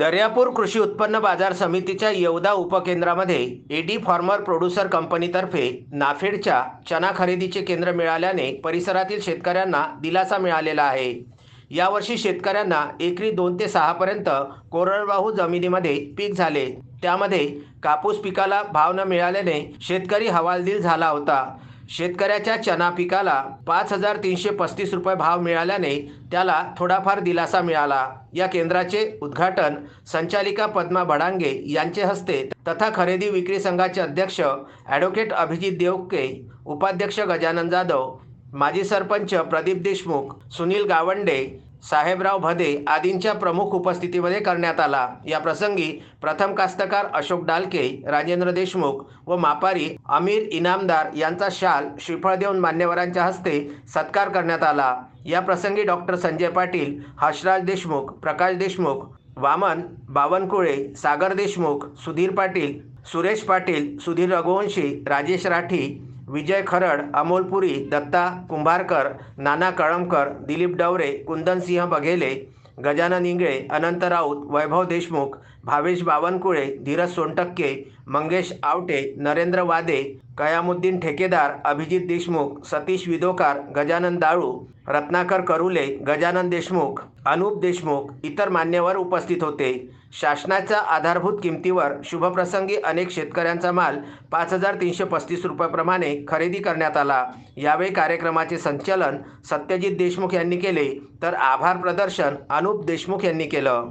दर्यापूर कृषी उत्पन्न बाजार समितीच्या येवदा उपकेंद्रामध्ये एडी फार्मर प्रोड्युसर कंपनीतर्फे नाफेडच्या चना खरेदीचे केंद्र मिळाल्याने परिसरातील शेतकऱ्यांना दिलासा मिळालेला आहे. यावर्षी शेतकऱ्यांना एकरी दोन ते सहापर्यंत कोरडवाहू जमिनीमध्ये पीक झाले. त्यामध्ये कापूस पिकाला भाव न मिळाल्याने शेतकरी हवालदिल झाला होता. शेतकऱ्याच्या चना पिकाला पाच हजार तीनशे पस्तीस रुपये भाव मिळाल्याने त्याला थोडाफार दिलासा मिळाला. या केंद्राचे उद्घाटन संचालिका पद्मा भडांगे यांचे हस्ते तथा खरेदी विक्री संघाचे अध्यक्ष ॲडव्होकेट अभिजित देवके उपाध्यक्ष गजानन जाधव माजी सरपंच प्रदीप देशमुख सुनील गावंडे साहेबराव भदे आदींच्या प्रमुख उपस्थितीमध्ये करण्यात आला. या प्रसंगी प्रथम कास्तकार अशोक डालके राजेंद्र देशमुख व मापारी अमीर इनामदार यांचा शाल श्रीफळ देऊन मान्यवरांच्या हस्ते सत्कार करण्यात आला. या प्रसंगी डॉक्टर संजय पाटील हर्षराज देशमुख प्रकाश देशमुख वामन बावनकुळे सागर देशमुख सुधीर पाटील सुरेश पाटील सुधीर रघुवंशी राजेश राठी विजय खरड अमोलपुरी दत्ता कुंभारकर नाना कळमकर दिलीप डवरे कुंदनसिंह बघेले गजानन इंगळे अनंत राऊत वैभव देशमुख भावेश बावनकुळे धीरज सोनटक्के मंगेश आवटे नरेंद्र वादे कयामुद्दीन ठेकेदार अभिजित देशमुख सतीश विदोकार गजानन दाळू रत्नाकर करुले गजानन देशमुख अनूप देशमुख इतर मान्यवर उपस्थित होते. शासनाच्या आधारभूत किमतीवर शुभप्रसंगी अनेक शेतकऱ्यांचा माल पाच हजार तीनशे पस्तीस रुपयाप्रमाणे खरेदी करण्यात आला. यावेळी कार्यक्रमाचे संचालन सत्यजित देशमुख यांनी केले. तर आभार प्रदर्शन अनूप देशमुख यांनी केलं.